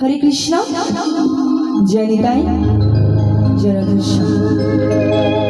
হরে কৃষ্ণ জয় নিতাই জয়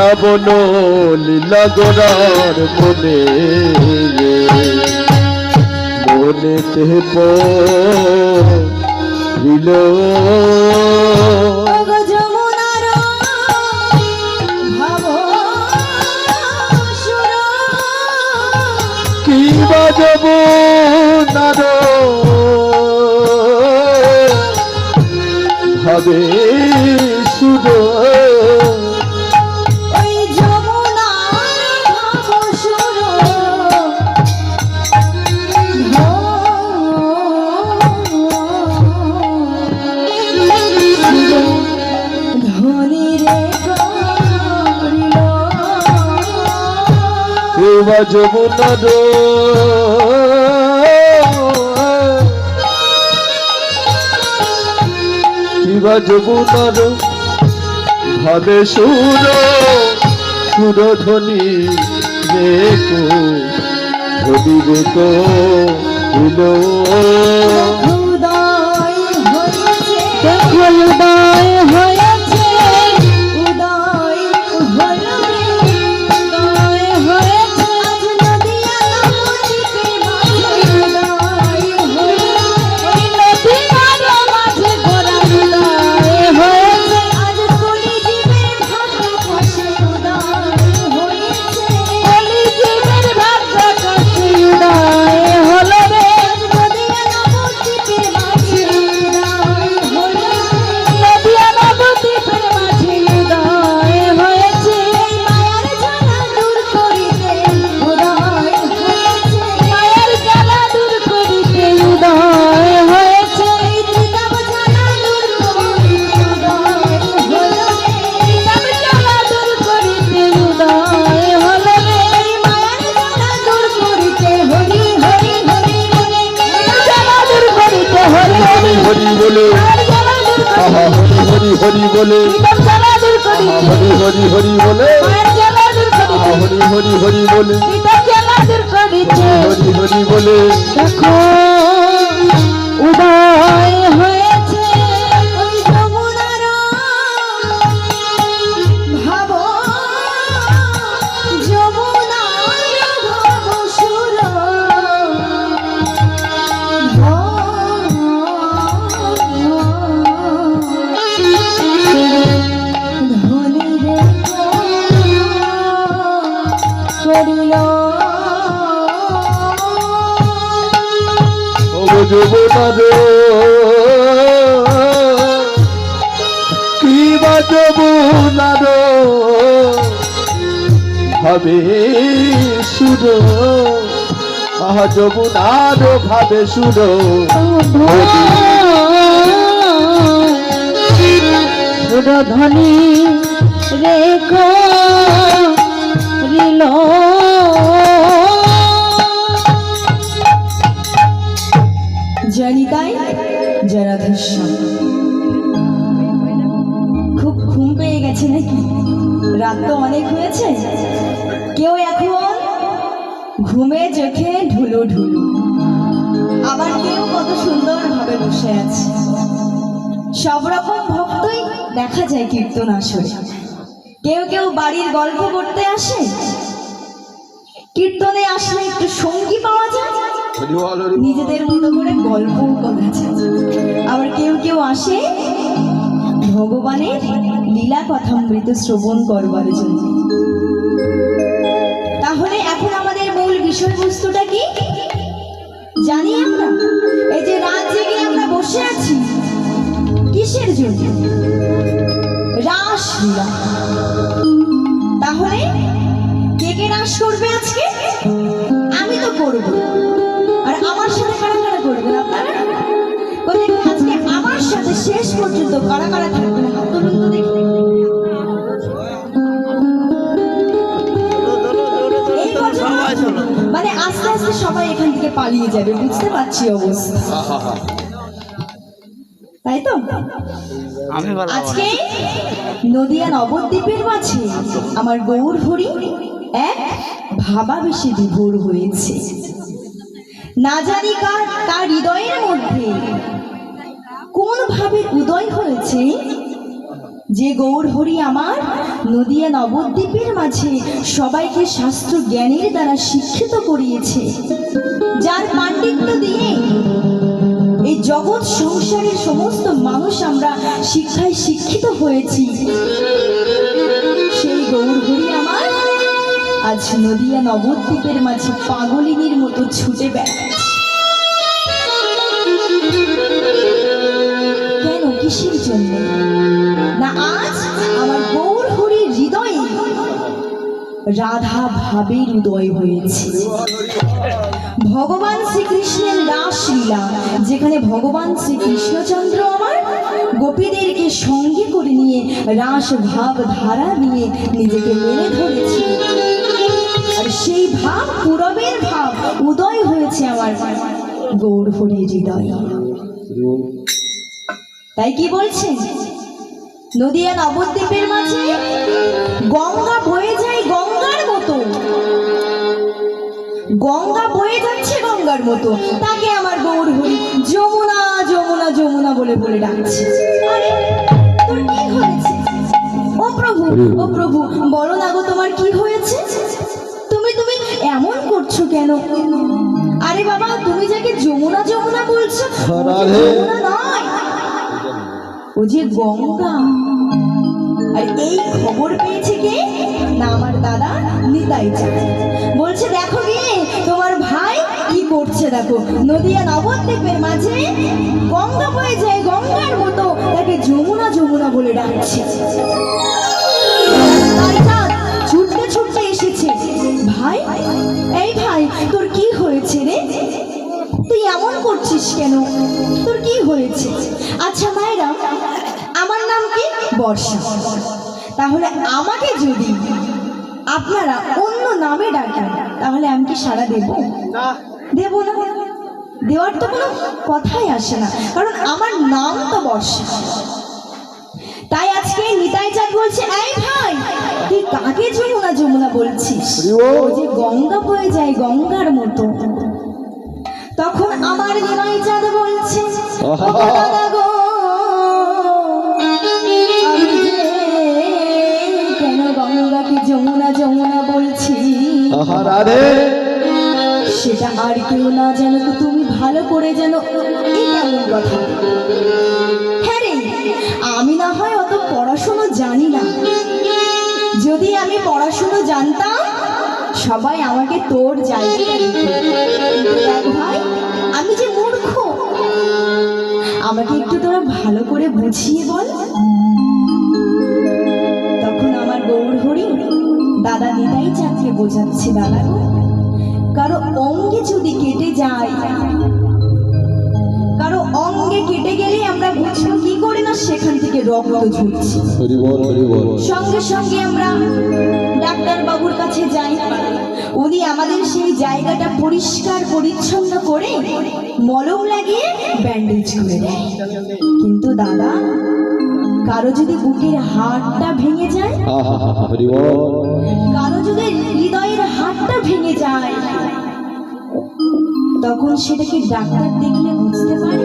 শ্রাবণ লীলা গোড়ার মনে। মনে তেপ দিল কি বাজব নার যমুনা দো শিবা যমুনা দো ভাবে সুর সুরধ্বনি দেখো ধরিবে তো হলো হৃদয় যৌবনা রে। কি বা যৌবনা রে? ভাবে সুর আহা যৌবনা রে, ভাবে সুর সুরধ্বনি রেখো, রিলো জয়নিতাই জয় রাধেশ্যাম খুব ঘুম পেয়ে গেছে নাকি? রাত তো অনেক হয়েছে। কেউ এখন ঘুমে চোখে ঢুলু ঢুলু। আবার কেউ কত সুন্দর ভাবে বসে আছে। সব রকম ভক্তই দেখা যায় কীর্তন আসরে। কেউ কেউ বাড়ির গল্প করতে আসে। কীর্তনে আসলে একটু সঙ্গী পাওয়া যায়। নিজেদের মতো করে গল্প করা আবার কেউ কেউ আসে ভগবানের লীলা কথামৃত শ্রবণ করবার জন্য। তাহলে এখন আমাদের মূল বিষয়বস্তুটা কি? জানি আমরা। এই যে রাত জেগে আমরা বসে আছি, কিসের জন্য? রাস লীলা তাহলে কে কে রাস করবে আজকে? আমি তো করব। শেষ পর্যন্ত কারা কারা থাকবেন হাত তুলুন তো দেখি। মানে আস্তে আস্তে সবাই এখান থেকে পালিয়ে যাবে বুঝতে পারছি অবস্থা। তাই তো? আজকে নদিয়া নবদ্বীপের মাঝে আমার গৌর হরি এক ভাবাবেশে বিভোর হয়েছে। না জানি কার তার হৃদয়ের মধ্যে কোন ভাবে উদয় হয়েছে? যে গৌর হরি আমার নদিয়া নবদ্বীপের মাঝে সবাইকে শাস্ত্র জ্ঞানের দ্বারা শিক্ষিত করিয়েছে। যার পাণ্ডিত্য দিয়ে এই জগৎ সংসারের সমস্ত মানুষ আমরা শিক্ষায় শিক্ষিত হয়েছি। সেই গৌরহরি আমার আজ নদিয়া নবদ্বীপের মাঝে পাগলিনীর মতো ছুটে বেড়াচ্ছে। জন্য। না, আজ আমার গৌর হরির হৃদয়ে রাধা ভাবের উদয় হয়েছে। ভগবান শ্রীকৃষ্ণের রাসলীলা যেখানে ভগবান শ্রীকৃষ্ণচন্দ্র আমার গোপীদেরকে সঙ্গে করে নিয়ে রাস ভাব ধারা নিয়ে নিজেকে মেনে ধরেছে। আর সেই ভাব, পুরবের ভাব উদয় হয়েছে আমার গৌর হরির হৃদয়ে। তাই কি বলছেন নদিয়া নবদ্বীপের মাঝে গঙ্গা বয়ে যায় গঙ্গার মতো। গঙ্গা বয়ে যাচ্ছে গঙ্গার মতো। তাকে আমার গৌর হরি যমুনা যমুনা যমুনা বলে বলে ডাকছে। আরে তোর কি হয়েছে? ও প্রভু ও প্রভু বলো না গো তোমার কি হয়েছে? তুমি তুমি এমন করছ কেন? আরে বাবা তুমি যাকে যমুনা যমুনা বলছো। যমুনা ও যে গঙ্গা। আর এই খবর পেয়েছে কে? না, আমার দাদা নিতাই বলছে, দেখো গিয়ে তোমার ভাই কি করছে দেখো। নদিয়া নবদ্বীপের মাঝে গঙ্গা বয়ে যায়, গঙ্গার মতো তাকে যমুনা যমুনা বলে ডাকছে। ছুটতে ছুটতে এসেছে। ভাই, এই ভাই, তোর কি হয়েছে রে? তুই এমন করছিস কেন? তোর কি হয়েছে? আচ্ছা মায়েরা বর্ষা। তাহলে আমাকে যদি আপনারা অন্য নামে ডাকেন তাহলে আমি কি সাড়া দেব? দেব না? দেওয়ার তো কোনো কথাই আসে না কারণ আমার নাম তো বর্ষা। তাই আজকে নিতাই চাঁদ বলছে এই ভাই তুই কাকে যমুনা যমুনা বলছিস? ও যে গঙ্গা বয়ে যায় গঙ্গার মতো। তখন আমার নিমাই চাঁদ বলছে "ও দাদা গো, রাধে সেটা আর কেউ না জানো তো তুমি ভালো করে কথা। হ্যাঁ রে, আমি না হয় অত পড়াশুনো জানি না। যদি আমি পড়াশুনো জানতাম, সবাই আমাকে তোর ভাই, আমি যে মূর্খ। আমাকে একটু তোরা ভালো করে বুঝিয়ে বল। নিতাই চাঁদকে বোঝাচ্ছে দাদা কারও অঙ্গে যদি কেটে যায় কারও অঙ্গে কেটে গেলে আমরা বুঝব কি করে না সেখান থেকে রক্ত বল সঙ্গে সঙ্গে আমরা ডাক্তার বাবুর কাছে যাই। উনি আমাদের সেই জায়গাটা পরিষ্কার পরিচ্ছন্ন করে মলম লাগিয়ে ব্যান্ডেজ করে দেয়। কিন্তু দাদা কারও যদি বুকের হাড়টা ভেঙে যায় যদি হৃদয়ের হাড়টা ভেঙে যায়। তখন সেটাকে ডাক্তার দেখলে বুঝতে পারে।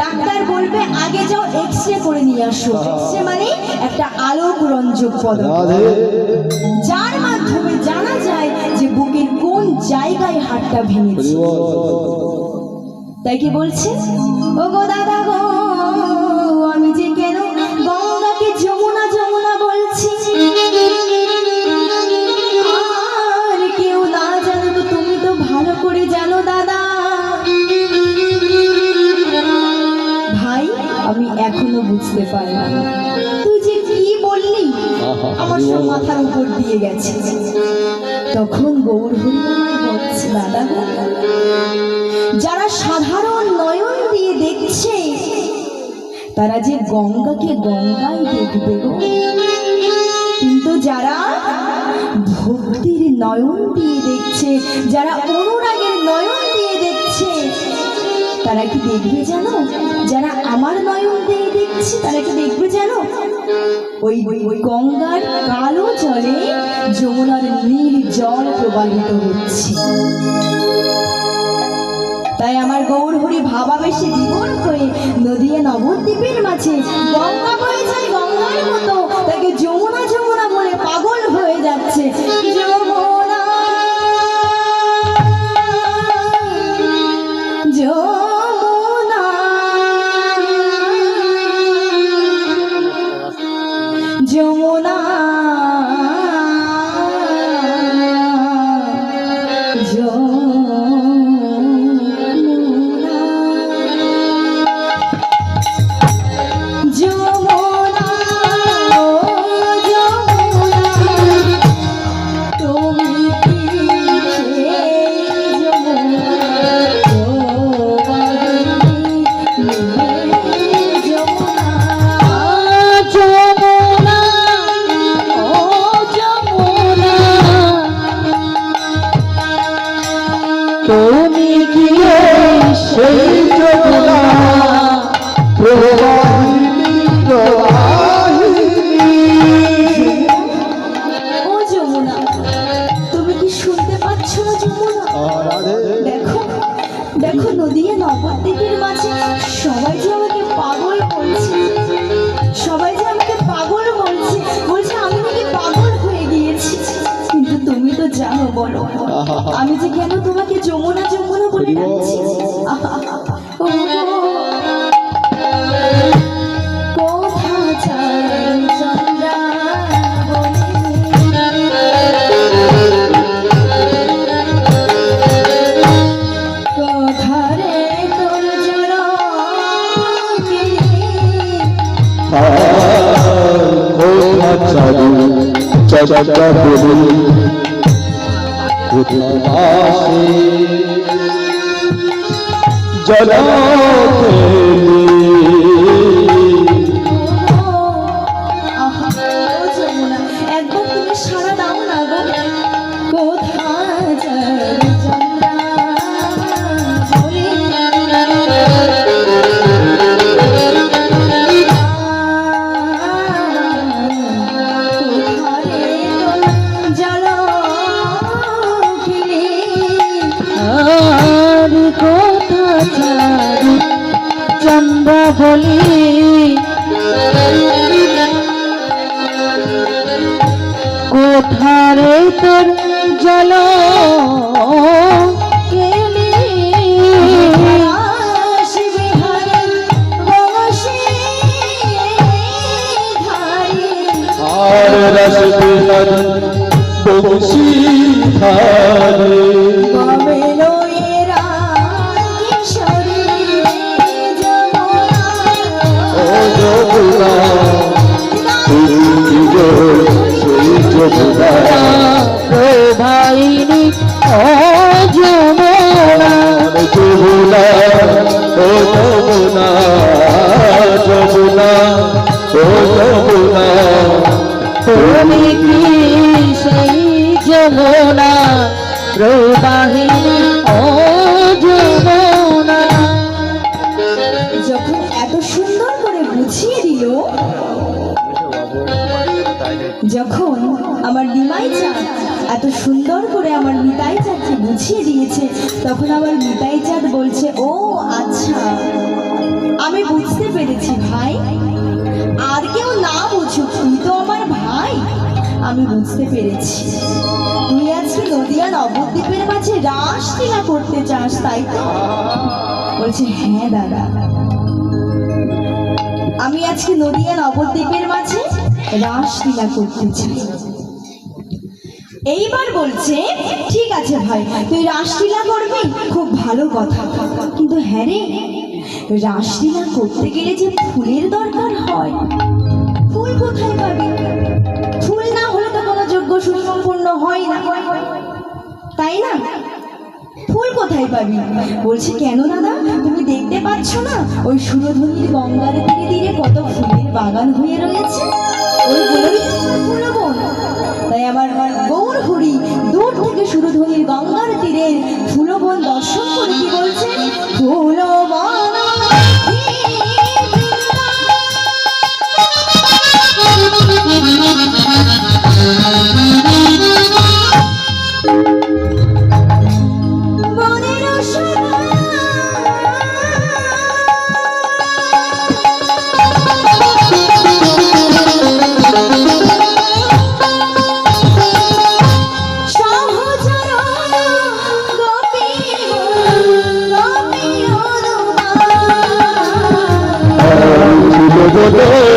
ডাক্তার বলবে আগে যাও এক্স রে করে নিয়ে আসো। এক্স রে মানে একটা আলোক রঞ্জক রাধে। যার মাধ্যমে জানা যায় যে বুকের কোন জায়গায় হাড়টা হরি ভেঙেছে তাই কি বলছে? ও গো দাদা গো পারলাম তুই যে কি বললি? আমার সব মাথার উপর দিয়ে গেছে। তখন গৌর হরি আমার বলছে দাদা যারা সাধারণ নয়ন দিয়ে দেখছে তারা যে গঙ্গাকে গঙ্গায় দেখবে কিন্তু যারা ভক্তির নয়ন দিয়ে দেখছে যারা তারা কি দেখবে জানো? যারা আমার নয়ন দিয়ে দেখছে, তারা কি দেখবে জানো? ওই ওই গঙ্গার কালো জলে যমুনার নীল জল প্রবাহিত হচ্ছে। তাই আমার গৌর হরি ভাবাবেশে জীবন হয়ে নদিয়া নবদ্বীপের মাঝে গঙ্গা বয়ে যায় গঙ্গার মতো। তাকে যমুনা আহা, কোথারে তোর জল রস বিহর বংশীধারে কবে যমুনা যমুনা ও যমুনা যমুনা ও যমুনা তুমি কি সেই যমুনা? প্রবাহিনী ও এত সুন্দর করে আমার নিতাই চাঁদকে বুঝিয়ে দিয়েছে। তখন আমার নিতাই চাঁদ বলছে, ও আচ্ছা। আমি বুঝতে পেরেছি, ভাই। আর কেউ না বুঝুক, তুই তো আমার ভাই। আমি বুঝতে পেরেছি। তুই আজকে নদিয়া নবদ্বীপের মাঝে রাস লীলা করতে চাস তাই তো? বলছে হ্যাঁ দাদা। আমি আজকে নদিয়া নবদ্বীপের মাঝে রাসলীলা করতে চাই এইবার বলছে, ঠিক আছে ভাই, তুই রাসলীলা করবি? খুব ভালো কথা। কিন্তু হ্যাঁ রে, রাসলীলা করতে গেলে যে ফুলের দরকার হয়, ফুল কোথায় পাবি? ফুল না হলে তো কোনো যোগ্য সুসম্পন্ন হয় না। তাই না? ফুল কোথায় পাবি? বলছে, কেন দাদা? তুমি দেখতে পাচ্ছ না, ওই সুরধনির গঙ্গার তীরে তীরে কত ফুলের বাগান হয়ে রয়েছে? ওইগুলোই ফুল বন। তাই আমার গৌর হরি দূর থেকে শুরু ধরি গঙ্গার তীরের ফুলবন দর্শন করে কি বলছে? ফুলবন Oh.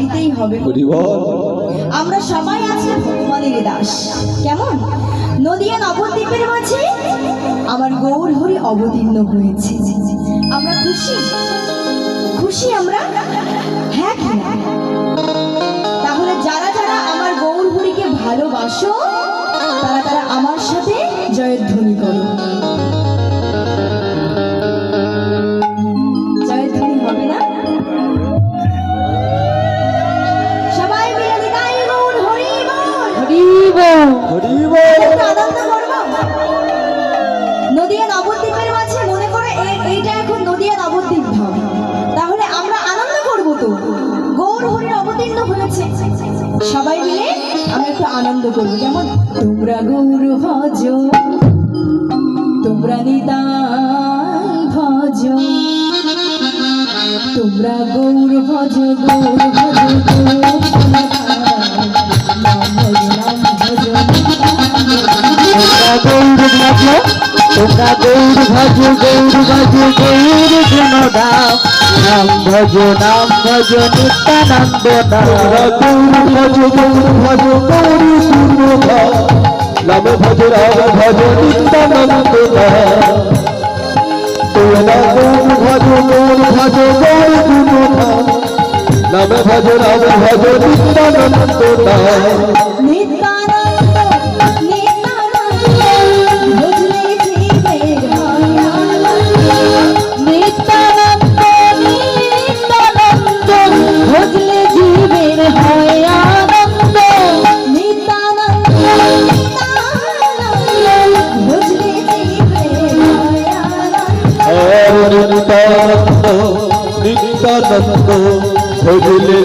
গাইতেই হবে। আমরা সবাই আছি ভগবানের দাস। কেমন? নদিয়া নবদ্বীপের মাঝে আমার গৌর হরি অবতীর্ণ হয়েছে। আমরা খুশি? খুশি আমরা? হ্যাঁ কি তাহলে যারা যারা আমার গৌর হরিকে ভালোবাসো তারা তারা আমার সাথে জয়ধ্বনি সবাই মিলে আমরা একটু আনন্দ করব যেমন তোমরা গৌর ভজ, তোমরা নিতাই ভজ, তোমরা গৌর ভজ গৌর ভজ, গৌর তোমরা গৌর ভজ গৌর ভজ, গৌর গুণদাম নাম ভজ নাম ভজ, নিত্যানন্দ তোমরা গৌর ভজ গৌর ভজ, গৌর গুণদাম নাম ভজ রাম ভজ, নিত্যানন্দ তোমরা গৌর ভজ গৌর ভজ, গৌর নাম ভজ রাম ভজ, নিত্যানন্দ নিত্যানন্দ ভজলে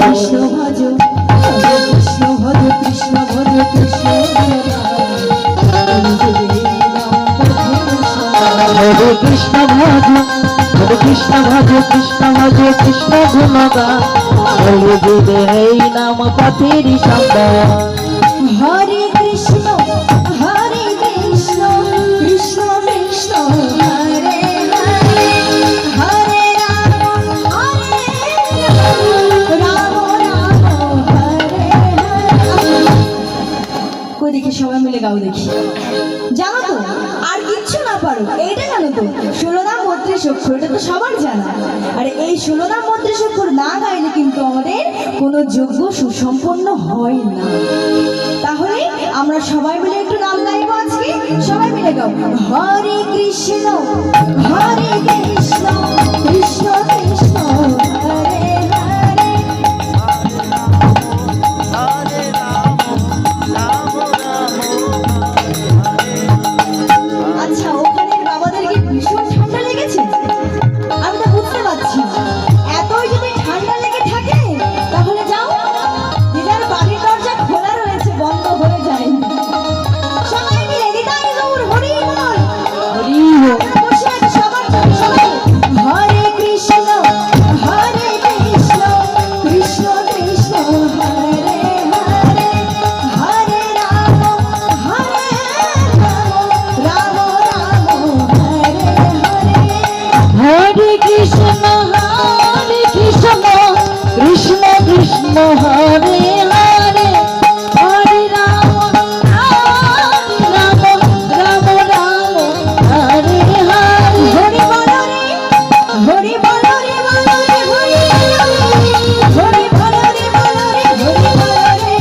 কৃষ্ণ ভজ হরে কৃষ্ণ ভজ কৃষ্ণ ভজ হরে কৃষ্ণ ভজ হরে কৃষ্ণ ভজ কৃষ্ণ ভজ কৃষ্ণ গুণগা হরে এই নাম পথেরই সন্ধ্যা গাও দেখি। জানো তো, আর কিচ্ছু না পারো, এইটা জানো তো ষোলোদাম বত্রিশ অক্ষর এটা তো সবার জানা। আর এই ষোলোদাম বত্রিশ অক্ষর না গাইলে কিন্তু আমাদের কোনো যোগ্য সুসম্পন্ন হয় না। তাহলে আমরা সবাই মিলে একটু নাম গাইবো আজকে? সবাই মিলে গাও। হরে কৃষ্ণ হরে কৃষ্ণ কৃষ্ণ হরে বল রে বল রে হরি বল রে হরি বল রে।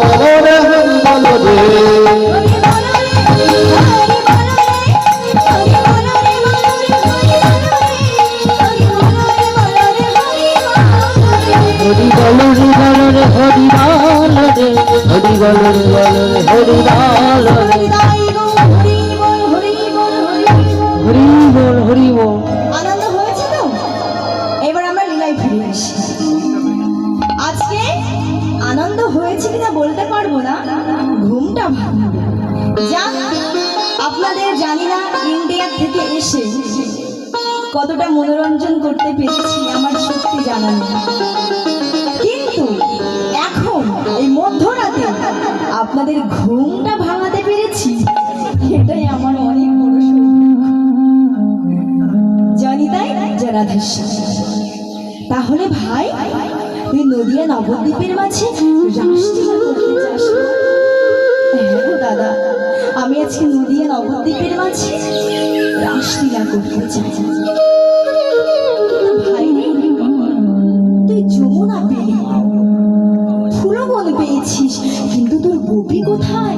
বল আজকে আনন্দ হয়েছে কিনা বলতে পারব না? ঘুমটা যাক, আপনাদের জানি না ইন্ডিয়া থেকে এসে কতটা মনোরঞ্জন করতে পেরেছি, আমার সত্যি জানা নেই। কিন্তু এখন, এই মধ্যরাতে আপনাদের ঘুমটা ভাঙাতে পেরেছি, এটাই আমার অনেক বড় জানি তাই জরাধেশ্বর তাহলে ভাই তুই নদিয়া নবদ্বীপের মাঝে? হ্যাঁ দাদা, আমি আজকে নদিয়া নবদ্বীপের মাঝে রাসলীলা করতে চাই। ভাই, তুই পেয়েছিস, কিন্তু তোর গোপী কোথায়?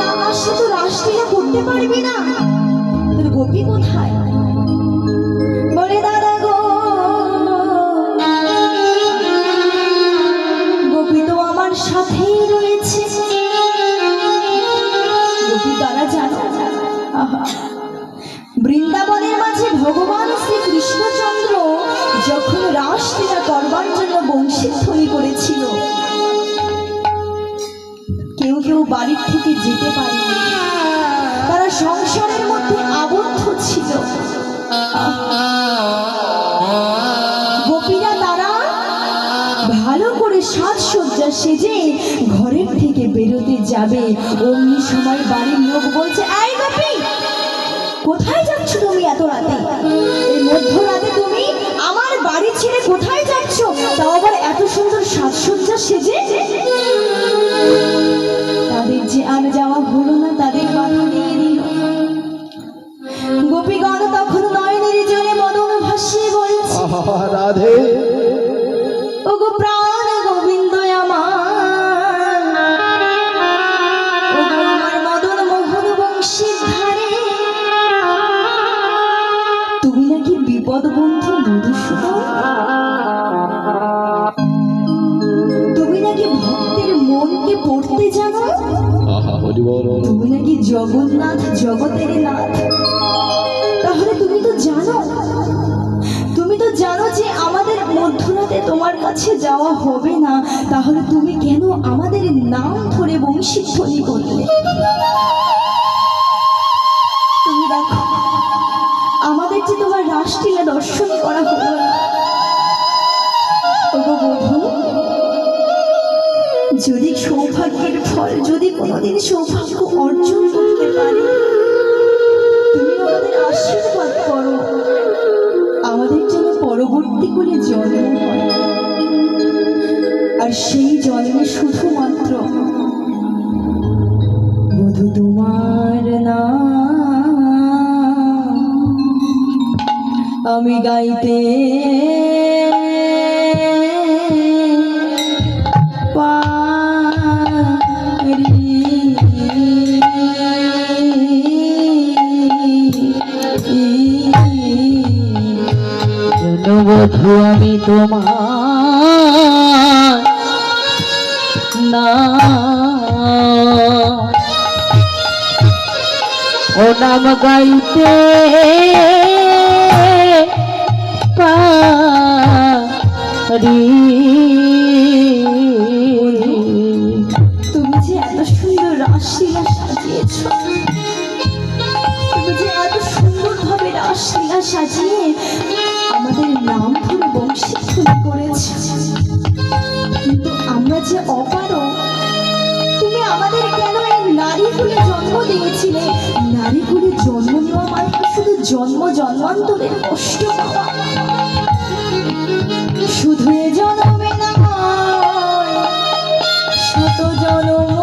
না আসলে তো রাসলীলা করতে পারবি না। তোর গোপী কোথায়? যাবে। অমনি সময় বাড়ির লোক বলছে এই কোথায় যাচ্ছ তুমি এত রাতে? এই মধ্যরাতে তুমি আমার বাড়ি ছেড়ে কোথায় যাচ্ছ? তাও আবার এত সুন্দর সাজসজ্জা সেজে? কাছে যাওয়া হবে না, তাহলে তুমি কেন আমাদের নাম ধরে বংশী বংশীধ্বনি করলে? তুমি দেখো, আমাদের যে তোমার রাসলীলা দর্শন করা হলো যদি সৌভাগ্যের ফল, যদি কোনোদিন সৌভাগ্য অর্জন করতে পারি, তুমি আমাদের আশীর্বাদ করো। আমাদের যেন পরবর্তী করে জন্ম আর সেই জন্মে শুধুমাত্র বধু তোমার না আমি গাইতে আমি তোমার নাম গাইতে পারি। তুমি যে এত সুন্দর রাসলীলা সাজিয়েছ। তুমি যে এত সুন্দরভাবে রাসলীলা সাজিয়ে আমাদের নাম ধরে বংশীধ্বনি করেছ জন্ম জন্মান্তরের কষ্ট শুধু জন্মে না শত জন্ম